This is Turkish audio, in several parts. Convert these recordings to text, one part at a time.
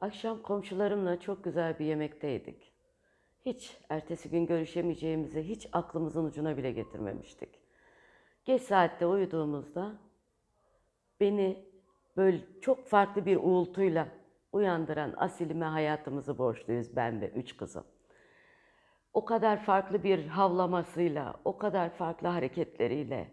Akşam komşularımla çok güzel bir yemekteydik. Hiç ertesi gün görüşemeyeceğimizi hiç aklımızın ucuna bile getirmemiştik. Geç saatte uyuduğumuzda beni böyle çok farklı bir uğultuyla uyandıran Asilime hayatımızı borçluyuz ben ve üç kızım. O kadar farklı bir havlamasıyla, o kadar farklı hareketleriyle,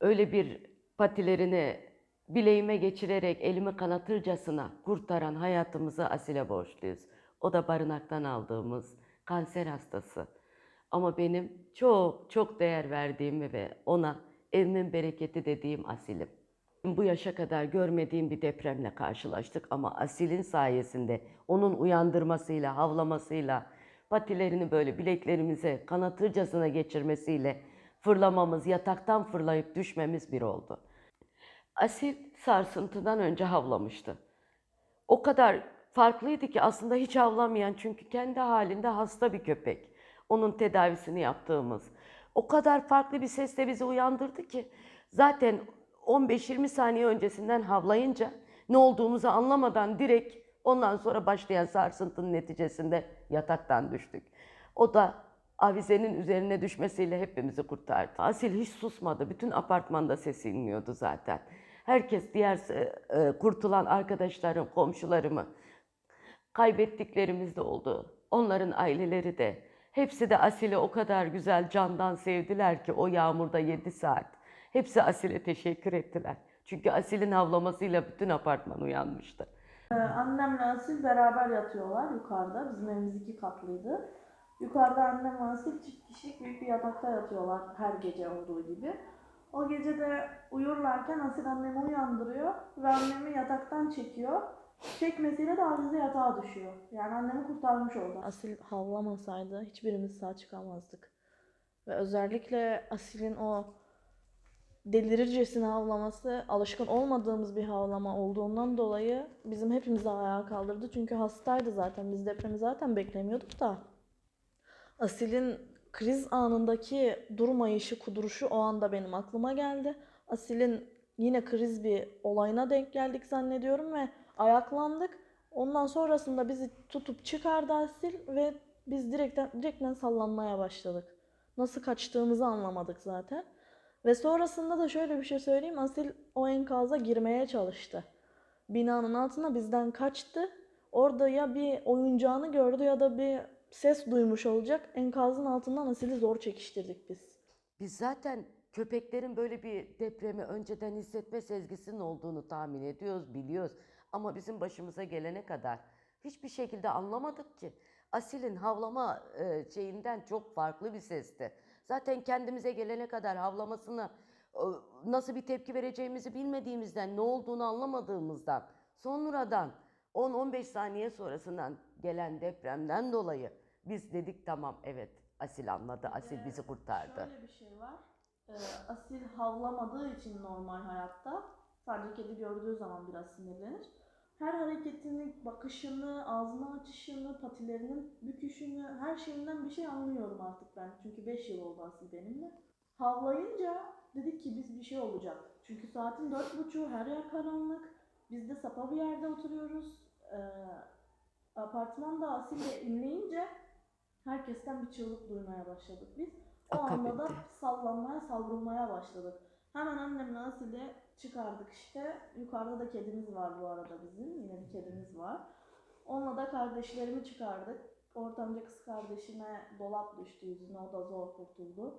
öyle bir patilerini bileğime geçirerek elimi kanatırcasına kurtaran hayatımızı Asil'e borçluyuz. O da barınaktan aldığımız kanser hastası. Ama benim çok çok değer verdiğim ve ona evimin bereketi dediğim Asil'im. Bu yaşa kadar görmediğim bir depremle karşılaştık ama Asil'in sayesinde onun uyandırmasıyla, havlamasıyla, patilerini böyle bileklerimize kanatırcasına geçirmesiyle fırlamamız, yataktan fırlayıp düşmemiz bir oldu. Asil sarsıntıdan önce havlamıştı. O kadar farklıydı ki aslında hiç havlamayan çünkü kendi halinde hasta bir köpek. Onun tedavisini yaptığımız. O kadar farklı bir sesle bizi uyandırdı ki zaten 15-20 saniye öncesinden havlayınca ne olduğumuzu anlamadan direkt ondan sonra başlayan sarsıntının neticesinde yataktan düştük. O da avizenin üzerine düşmesiyle hepimizi kurtardı. Asil hiç susmadı. Bütün apartmanda sesi inmiyordu zaten. Herkes diğer e, e, kurtulan arkadaşlarım, komşularımı kaybettiklerimiz de oldu. Onların aileleri de. Hepsi de Asil'i o kadar güzel candan sevdiler ki o yağmurda 7 saat. Hepsi Asil'e teşekkür ettiler. Çünkü Asil'in havlamasıyla bütün apartman uyanmıştı. Ee, Annemle Asil beraber yatıyorlar yukarıda. Bizim evimiz iki katlıydı. Yukarıda annem ve Asil çift kişilik büyük bir yatakta yatıyorlar her gece olduğu gibi. O gece de uyurlarken Asil annemi uyandırıyor ve annemi yataktan çekiyor. Çekmesiyle de Azize yatağa düşüyor. Yani annemi kurtarmış oldu. Asil havlamasaydı hiçbirimiz sağ çıkamazdık. Ve özellikle Asil'in o delirircesine havlaması alışkın olmadığımız bir havlama olduğundan dolayı bizim hepimizi ayağa kaldırdı. Çünkü hastaydı zaten. Biz depremi zaten beklemiyorduk da. Asil'in kriz anındaki durmayışı, kuduruşu o anda benim aklıma geldi. Asil'in yine kriz bir olayına denk geldik zannediyorum ve ayaklandık. Ondan sonrasında bizi tutup çıkardı Asil ve biz direkten, direkten sallanmaya başladık. Nasıl kaçtığımızı anlamadık zaten. Ve sonrasında da şöyle bir şey söyleyeyim. Asil o enkaza girmeye çalıştı. Binanın altına bizden kaçtı. Orada ya bir oyuncağını gördü ya da bir ses duymuş olacak. Enkazın altından Asil'i zor çekiştirdik biz. Biz zaten köpeklerin böyle bir depremi önceden hissetme sezgisinin olduğunu tahmin ediyoruz, biliyoruz. Ama bizim başımıza gelene kadar hiçbir şekilde anlamadık ki. Asil'in havlama e, şeyinden çok farklı bir sesti. Zaten kendimize gelene kadar havlamasını e, nasıl bir tepki vereceğimizi bilmediğimizden, ne olduğunu anlamadığımızdan, sonradan 10-15 saniye sonrasından gelen depremden dolayı biz dedik tamam evet Asil anladı, Asil bizi kurtardı. Şöyle bir şey var. Ee, Asil havlamadığı için normal hayatta sadece kedi gördüğü zaman biraz sinirlenir. Her hareketini, bakışını, ağzını açışını, patilerinin büküşünü, her şeyinden bir şey anlıyorum artık ben. Çünkü 5 yıl oldu Asil benimle. Havlayınca dedik ki biz bir şey olacak. Çünkü saatin dört buçuğu her yer karanlık. Biz de sapa bir yerde oturuyoruz. Ee, apartmanda Asil'le inleyince herkesten bir çığlık duymaya başladık biz. O anda da sallanmaya, savrulmaya başladık. Hemen annemle Asil'i çıkardık işte. Yukarıda da kedimiz var bu arada bizim. Yine bir kedimiz var. Onunla da kardeşlerimi çıkardık. Ortanca kız kardeşime dolap düştü yüzüne. O da zor kurtuldu.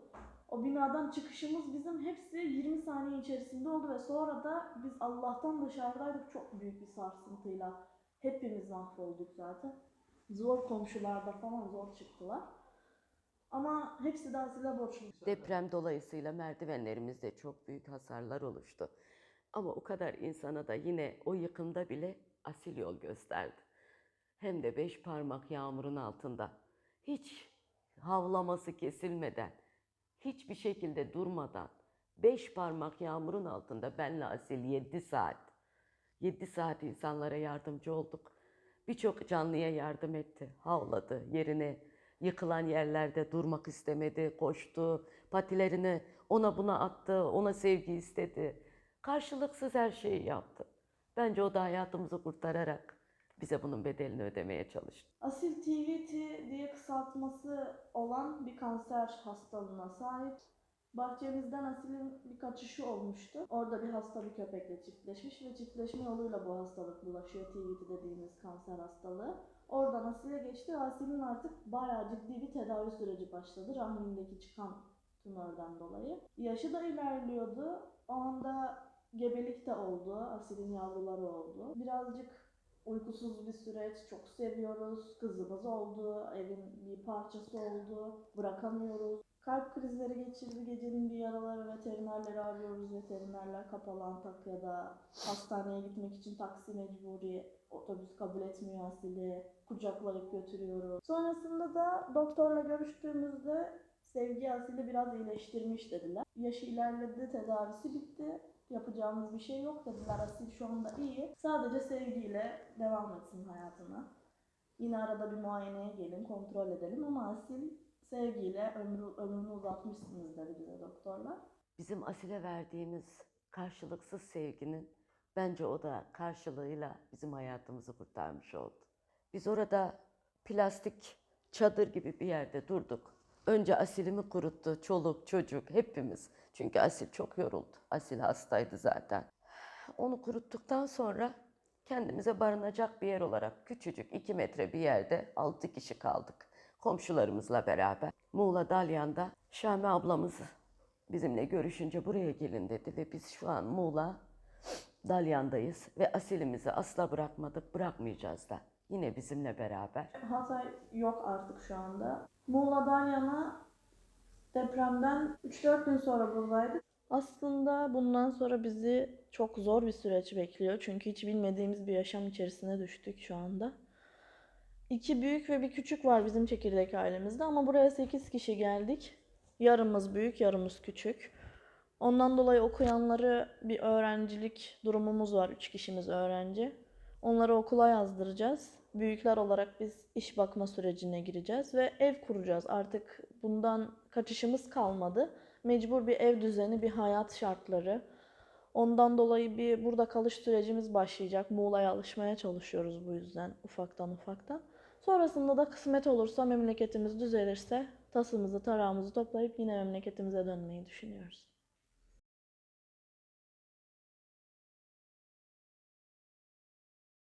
O binadan çıkışımız bizim hepsi 20 saniye içerisinde oldu ve sonra da biz Allah'tan dışarıdaydık çok büyük bir sarsıntıyla. Hepimiz mahvolduk zaten. Zor komşularda falan zor çıktılar. Ama hepsi de Asil'e borçlu. Deprem dolayısıyla merdivenlerimizde çok büyük hasarlar oluştu. Ama o kadar insana da yine o yıkımda bile asil yol gösterdi. Hem de beş parmak yağmurun altında. Hiç havlaması kesilmeden, hiçbir şekilde durmadan, beş parmak yağmurun altında benle Asil 7 saat. 7 saat insanlara yardımcı olduk. Birçok canlıya yardım etti, havladı, yerine yıkılan yerlerde durmak istemedi, koştu, patilerini ona buna attı, ona sevgi istedi. Karşılıksız her şeyi yaptı. Bence o da hayatımızı kurtararak bize bunun bedelini ödemeye çalıştı. Asil TVT diye kısaltması olan bir kanser hastalığına sahip. Bahçemizden Asil'in bir kaçışı olmuştu. Orada bir hasta bir köpekle çiftleşmiş ve çiftleşme yoluyla bu hastalık bulaşıyor. TVT dediğimiz kanser hastalığı. Oradan Asil'e geçti Asil'in artık bayağı ciddi bir tedavi süreci başladı. Rahmindeki çıkan tümörden dolayı. Yaşı da ilerliyordu. O anda gebelik de oldu. Asil'in yavruları oldu. Birazcık uykusuz bir süreç. Çok seviyoruz. Kızımız oldu. Evin bir parçası oldu. Bırakamıyoruz. Kalp krizleri geçirdi. Gecenin bir yaraları veterinerleri arıyoruz. Veterinerler kapalı Antakya'da. Hastaneye gitmek için taksi mecburi. Otobüs kabul etmiyor Asil'i. Kucaklayıp götürüyoruz. Sonrasında da doktorla görüştüğümüzde Sevgi Asil'i biraz iyileştirmiş dediler. Yaşı ilerledi, tedavisi bitti. Yapacağımız bir şey yok dediler. Asil şu anda iyi. Sadece sevgiyle devam etsin hayatına. Yine arada bir muayeneye gelin, kontrol edelim ama Asil sevgiyle ömrü, ömrünü uzatmışsınız dedi bize doktorlar. Bizim Asil'e verdiğimiz karşılıksız sevginin bence o da karşılığıyla bizim hayatımızı kurtarmış oldu. Biz orada plastik çadır gibi bir yerde durduk. Önce Asil'imi kuruttu, çoluk, çocuk, hepimiz. Çünkü Asil çok yoruldu. Asil hastaydı zaten. Onu kuruttuktan sonra kendimize barınacak bir yer olarak küçücük iki metre bir yerde altı kişi kaldık. Komşularımızla beraber. Muğla Dalyan'da Şami ablamız bizimle görüşünce buraya gelin dedi ve biz şu an Muğla Dalyan'dayız ve asilimizi asla bırakmadık, bırakmayacağız da. Yine bizimle beraber. Hatay yok artık şu anda. Muğla'dan yana depremden 3-4 gün sonra buradaydık. Aslında bundan sonra bizi çok zor bir süreç bekliyor. Çünkü hiç bilmediğimiz bir yaşam içerisine düştük şu anda. İki büyük ve bir küçük var bizim çekirdek ailemizde ama buraya 8 kişi geldik. Yarımız büyük, yarımız küçük. Ondan dolayı okuyanları bir öğrencilik durumumuz var. Üç kişimiz öğrenci. Onları okula yazdıracağız. Büyükler olarak biz iş bakma sürecine gireceğiz ve ev kuracağız. Artık bundan kaçışımız kalmadı. Mecbur bir ev düzeni, bir hayat şartları. Ondan dolayı bir burada kalış sürecimiz başlayacak. Muğla'ya alışmaya çalışıyoruz bu yüzden ufaktan ufaktan. Sonrasında da kısmet olursa memleketimiz düzelirse tasımızı tarağımızı toplayıp yine memleketimize dönmeyi düşünüyoruz.